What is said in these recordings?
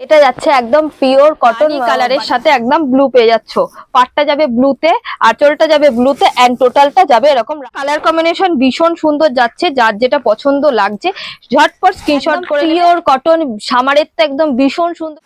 এটা যাচ্ছে একদম পিওর কটন কালারের সাথে একদম ব্লু পেয়ে যাচ্ছ। পাটটা যাবে ব্লুতে আঁচলটা যাবে ব্লুতে অ্যান্ড টোটালটা যাবে এরকম কালার কম্বিনেশন ভীষণ সুন্দর যাচ্ছে যার যেটা পছন্দ লাগছে। ঝটপট স্ক্রিনশট করে পিওর কটন সামারের তো একদম ভীষণ সুন্দর।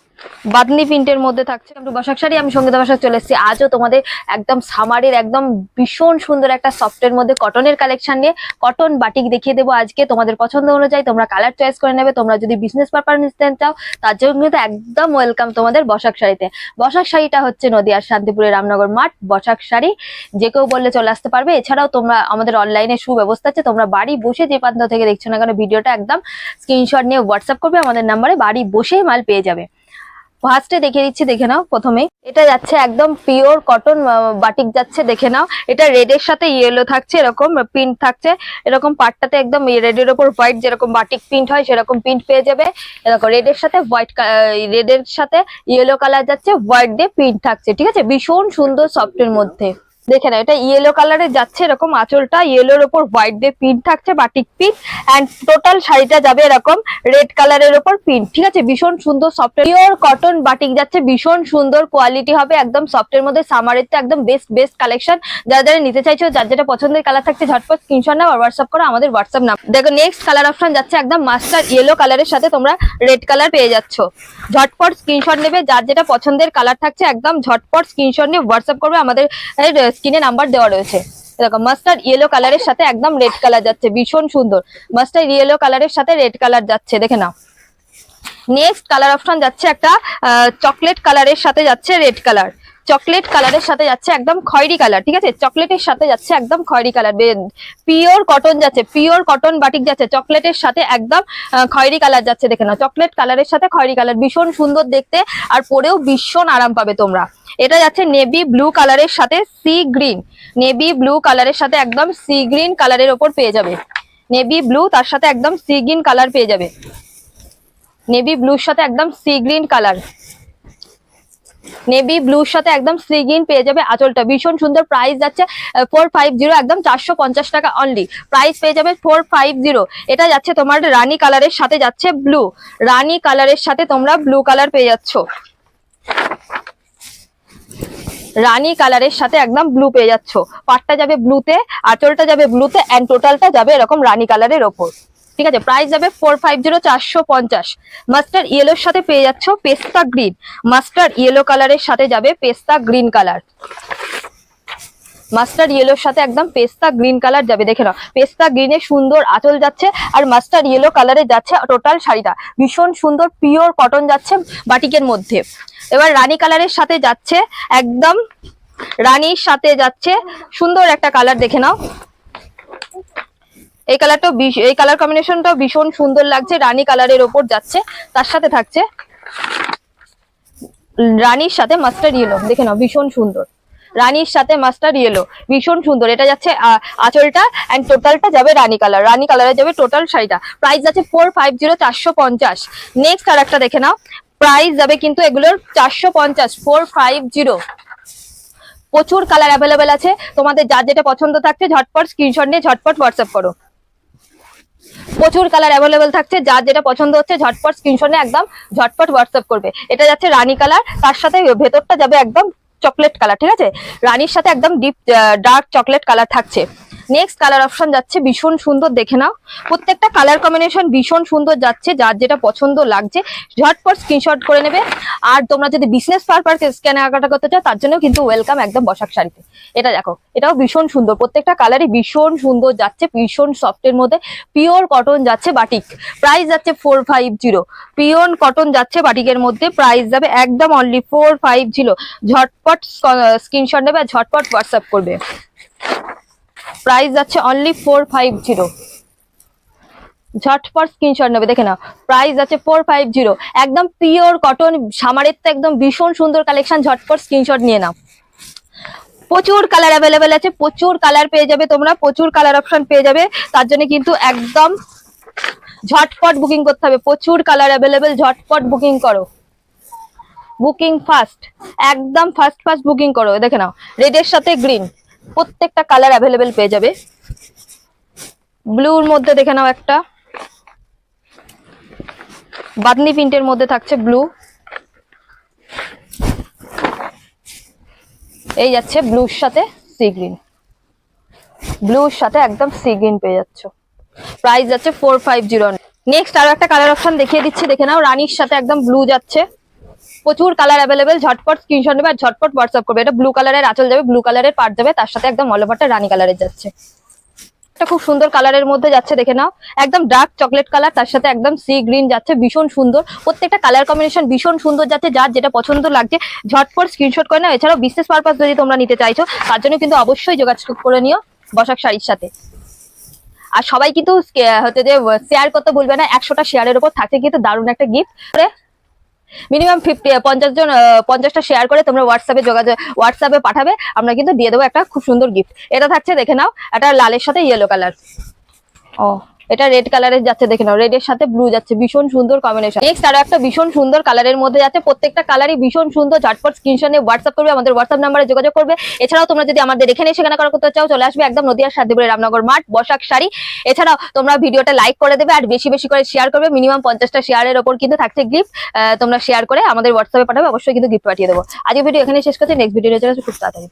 বাদনি প্রিন্টের মধ্যে থাকছে একটু বসাক শাড়ি। আমি সঙ্গীতা বসাক চলে এসেছি। আজও তোমাদের একদম সামারের একদম ভীষণ সুন্দর একটা সফটের মধ্যে কটনের কালেকশন নিয়ে কটন বাটিক দেখিয়ে দেবো আজকে। তোমাদের পছন্দ অনুযায়ী তোমরা কালার চয়েস করে নেবে। তোমরা যদি বিজনেস পারপাস নিতে চাও, তার জন্য কিন্তু একদম ওয়েলকাম তোমাদের বসাক শাড়িতে। বসাক শাড়িটা হচ্ছে নদিয়ার শান্তিপুরের রামনগর মাঠ। বসাক শাড়ি, যে কেউ বললে চলে আসতে পারবে। এছাড়াও তোমরা আমাদের অনলাইনে সুব্যবস্থা আছে। তোমরা বাড়ি বসে যে প্রান্ত থেকে দেখছ না কেন, ভিডিওটা একদম স্ক্রিনশট নিয়ে হোয়াটসঅ্যাপ করবে। আমাদের নাম্বারে বাড়ি বসেই মাল পেয়ে যাবে। ফার্স্টে দেখে দিচ্ছি দেখে নাও প্রথমে এটা যাচ্ছে একদম পিওর কটন বাটিক যাচ্ছে, দেখে নাও। এটা রেড এর সাথে ইয়েলো থাকছে, এরকম প্রিন্ট থাকছে। এরকম পাটটাতে একদম রেড এর ওপর হোয়াইট যেরকম বাটিক প্রিন্ট হয়, সেরকম প্রিন্ট পেয়ে যাবে। এরকম রেড এর সাথে হোয়াইট রেড এর সাথে ইয়েলো কালার যাচ্ছে হোয়াইট দিয়ে প্রিন্ট থাকছে, ঠিক আছে? ভীষণ সুন্দর সফটের মধ্যে। দেখে নাও, এটা ইয়েলো কালারে যাচ্ছে এরকম আঁচলটা ইয়েলোর ওপর হোয়াইট দিয়ে প্রিন্ট থাকছে বাটিক প্রিন্ট অ্যান্ড টোটাল শাড়িটা যাবে এরকম রেড কালারের ওপর প্রিন্ট ঠিক আছে? ভীষণ সুন্দর সফট পিওর কটন বাটিক যাচ্ছে, ভীষণ সুন্দর কোয়ালিটি হবে, একদম সফটের মধ্যে সামারের তো একদম বেস্ট বেস্ট কালেকশন যারা যারা নিতে চাইছো, যার যেটা পছন্দের কালার থাকছে, ঝটপট স্ক্রিনশট নাও আর হোয়াটসঅ্যাপ করো, আমাদের হোয়াটসঅ্যাপ নাম। দেখো নেক্সট কালার অপশন যাচ্ছে একদম মাস্টার ইয়েলো কালারের সাথে তোমরা রেড কালার পেয়ে যাচ্ছ। ঝটপট স্ক্রিনশট নেবে, যার যেটা পছন্দের কালার থাকছে, একদম ঝটপট স্ক্রিনশট নিয়ে হোয়াটসঅ্যাপ করবে, আমাদের স্ক্রিনে নাম্বার দেওয়া রয়েছে। দেখো মাস্টার্ড ইয়েলো কালারের সাথে একদম রেড কালার যাচ্ছে, ভীষণ সুন্দর। মাস্টার্ড ইয়েলো কালারের সাথে রেড কালার যাচ্ছে, দেখে নাও। নেক্সট কালার অপশন যাচ্ছে একটা চকলেট কালারের সাথে যাচ্ছে রেড কালার চকলেট কালারের সাথে যাচ্ছে একদম খয়েরি কালার, ঠিক আছে? চকলেটের সাথে যাচ্ছে একদম খয়েরি কালার। পিওর কটন যাচ্ছে পিওর কটন বাটিক যাচ্ছে, চকলেটের সাথে একদম খয়েরি কালার যাচ্ছে, দেখে নাও। চকলেট কালারের সাথে খয়েরি কালার, ভীষণ সুন্দর দেখতে, আর পরেও ভীষণ আরাম পাবে তোমরা। এটা যাচ্ছে নেভি ব্লু কালারের সাথে সি গ্রিন নেভি ব্লু কালারের সাথে একদম সি গ্রিন কালারের ওপর পেয়ে যাবে। নেভি ব্লু তার সাথে একদম সি গ্রিন কালার পেয়ে যাবে। নেভি ব্লুর সাথে একদম সি গ্রিন কালার। নেভি ব্লুর সাথে একদম সি গ্রিন পেয়ে যাবে আঁচলটা। ভীষণ সুন্দর প্রাইস যাচ্ছে ফোর ফাইভ জিরো একদম চারশো পঞ্চাশ টাকা অনলি প্রাইস পেয়ে যাবে ফোর ফাইভ জিরো এটা যাচ্ছে তোমার রানী কালারের সাথে যাচ্ছে ব্লু রানী কালারের সাথে তোমরা ব্লু কালার পেয়ে যাচ্ছ। রানী কালারের সাথে একদম ব্লু পেয়ে যাচ্ছ। পাটটা যাবে ব্লুতে আঁচলটা যাবে ব্লুতে অ্যান্ড টোটালটা যাবে এরকম রানী কালারের ওপর। ঠিক আছে প্রাইস যাবে ফোর ফাইভ জিরো চারশো পঞ্চাশ। মাস্টার ইয়েলোর সাথে পেয়ে যাচ্ছ পেস্তা গ্রিন মাস্টার ইয়েলো কালারের সাথে যাবে পেস্তা গ্রিন কালার মাস্টার ইয়েলোর সাথে একদম পেস্তা গ্রিন কালার যাবে, দেখে নাও। পেস্তা গ্রিনের সুন্দর আঁচল যাচ্ছে আর মাস্টার ইয়েলো কালারে যাচ্ছে টোটাল শাড়িটা। ভীষণ সুন্দর পিওর কটন যাচ্ছে বাটিকের মধ্যে। এবার রানী কালারের সাথে যাচ্ছে একদম রানীর সাথে যাচ্ছে সুন্দর একটা কালার দেখে নাও। এই কালারটা এই কালার কম্বিনেশনটাও ভীষণ সুন্দর লাগছে, রানী কালারের ওপর যাচ্ছে, তার সাথে থাকছে রানীর সাথে মাস্টার ইয়েলো দেখে নাও, ভীষণ সুন্দর। রানীর সাথে মাস্টার ইয়েলো ভীষণ সুন্দর। এটা যাচ্ছে আঁচলটা অ্যান্ড টোটালটা যাবে রানী কালার, রানী কালারে যাবে টোটাল শাড়িটা। প্রাইস যাচ্ছে ফোর ফাইভ জিরো চারশো পঞ্চাশ। নেক্সট আর একটা দেখে নাও প্রাইস যাবে কিন্তু এগুলোর চারশো পঞ্চাশ ফোর ফাইভ জিরো প্রচুর কালার অ্যাভেলেবেল আছে, তোমাদের যার যেটা পছন্দ থাকছে, ঝটপট স্ক্রিনশট নিয়ে ঝটপট হোয়াটসঅ্যাপ করো। প্রচুর কালার অ্যাভেলেবেল থাকছে, যার যেটা পছন্দ হচ্ছে, ঝটপট স্ক্রিনশটে একদম ঝটপট হোয়াটসঅ্যাপ করবে। এটা যাচ্ছে রানী কালার তার সাথে ভেতরটা যাবে একদম চকলেট কালার ঠিক আছে? রানীর সাথে একদম ডিপ ডার্ক চকলেট কালার থাকছে। নেক্সট কালার অপশন যাচ্ছে ভীষণ সুন্দর, দেখে নাও। প্রত্যেকটা কালার কম্বিনেশন ভীষণ সুন্দর যাচ্ছে, যার যেটা পছন্দ লাগছে, ঝটপট স্ক্রিনশট করে নেবে। আর তোমরা যদি বিজনেস পারপাস কেনাকাটা করতে চাও, তার জন্য কিন্তু ওয়েলকাম একদম বসাক শাড়িতে। এটা দেখো, এটাও ভীষণ সুন্দর, প্রত্যেকটা কালারই ভীষণ সুন্দর যাচ্ছে, ভীষণ সফটের মধ্যে। পিওর কটন যাচ্ছে বাটিক প্রাইস যাচ্ছে four five zero pure cotton যাচ্ছে বাটিকের মধ্যে প্রাইস যাবে একদম অনলি ফোর ফাইভ জিরো ঝটপট স্ক্রিনশট নেবে আর ঝটপট হোয়াটসঅ্যাপ করবে। প্রাইস যাচ্ছে অনলি ফোর ফাইভ জিরো ঝটপট স্ক্রিনশট নেবে, দেখে নাও। প্রাইস আছে ফোর ফাইভ জিরো একদম পিওর কটন সামারের তো একদম ভীষণ সুন্দর কালেকশন ঝটপট স্ক্রিনশট নিয়ে নাও। প্রচুর কালার অ্যাভেলেবেল আছে, প্রচুর কালার পেয়ে যাবে তোমরা, প্রচুর কালার অপশন পেয়ে যাবে। তার জন্য কিন্তু একদম ঝটপট বুকিং করতে হবে। প্রচুর কালার অ্যাভেলেবেল ঝটপট বুকিং করো। বুকিং ফাস্ট একদম ফাস্ট ফাস্ট বুকিং করো, দেখে নাও। রেডের সাথে গ্রিন প্রত্যেকটা কালার অ্যাভেলেবেল পেয়ে যাবে। ব্লুর মধ্যে দেখে নাও একটা। বাদনি প্রিন্টের মধ্যে থাকছে ব্লু এই যাচ্ছে ব্লুর সাথে সি গ্রিন ব্লুর সাথে একদম সি গ্রিন পেয়ে যাচ্ছ। প্রাইস যাচ্ছে ফোর ফাইভ জিরো নেক্সট আরও একটা কালার অপশন দেখিয়ে দিচ্ছি, দেখে নাও। রানীর সাথে একদম ব্লু যাচ্ছে। প্রচুর কালার অ্যাভেলেবেল ঝটপট স্ক্রিনশট নেবে আর ঝটপট হোয়াটসঅ্যাপ করবে। এটা ব্লু কালারের আঁচল যাবে ব্লু কালারের পার্ট যাবে, তার সাথে একদম অল ওভারটা রানী কালারের যাচ্ছে। এটা খুব সুন্দর কালারের মধ্যে যাচ্ছে, দেখে নাও। একদম ডার্ক চকলেট কালার তার সাথে একদম সি গ্রিন যাচ্ছে, ভীষণ সুন্দর। প্রত্যেকটা কালার কম্বিনেশন ভীষণ সুন্দর যাচ্ছে, যার যেটা পছন্দ লাগছে, ঝটপট স্ক্রিনশট করে নাও। এছাড়াও বিশেষ পারপাস যদি তোমরা নিতে চাইছো, তার জন্য কিন্তু অবশ্যই যোগাযোগ করে নিও বসাক শাড়ির সাথে। আর সবাই কিন্তু হচ্ছে যে শেয়ার করতে বলবে না, একশোটা শেয়ারের উপর থাকছে কিন্তু দারুণ একটা গিফট মিনিমাম ফিফটি পঞ্চাশ জন পঞ্চাশটা শেয়ার করে তোমরা হোয়াটসঅ্যাপে যোগাযোগ হোয়াটসঅ্যাপে পাঠাবে, আমরা কিন্তু দিয়ে দেবো একটা খুব সুন্দর গিফট এটা থাকছে, দেখে নাও এটা লালের সাথে ইয়েলো কালার ও। এটা রেড কালারের যাচ্ছে, দেখে নাও। রেড এর সাথে ব্লু যাচ্ছে, ভীষণ সুন্দর কম্বিনেশন নেক্সট আরও একটা ভীষণ সুন্দর কালারের মধ্যে যাচ্ছে, প্রত্যেকটা কালারই ভীষণ সুন্দর। ঝটপট স্ক্রিনশট নিয়ে হোয়াটসঅ্যাপ করবে, আমাদের হোয়াটসঅ্যাপ নাম্বারে যোগাযোগ করবে। এছাড়াও তোমরা যদি আমাদের এখানে সেখানে করা করতে চাও, চলে আসবে একদম নদিয়ার সাধ্যপুরে রামনগর মাঠ, বসাক শাড়ি। এছাড়াও তোমরা ভিডিওটা লাইক করে দেবে আর বেশি বেশি করে শেয়ার করবে। মিনিমাম পঞ্চাশটা শেয়ারের ওপর কিন্তু থাকছে গিফট তোমরা শেয়ার করে আমাদের হোয়াটসঅ্যাপে পাঠাবে, অবশ্যই কিন্তু গিফট পাঠিয়ে দেবো। আজকে ভিডিও এখানে শেষ করছি। নেক্সট ভিডিও খুব তাড়াতাড়ি।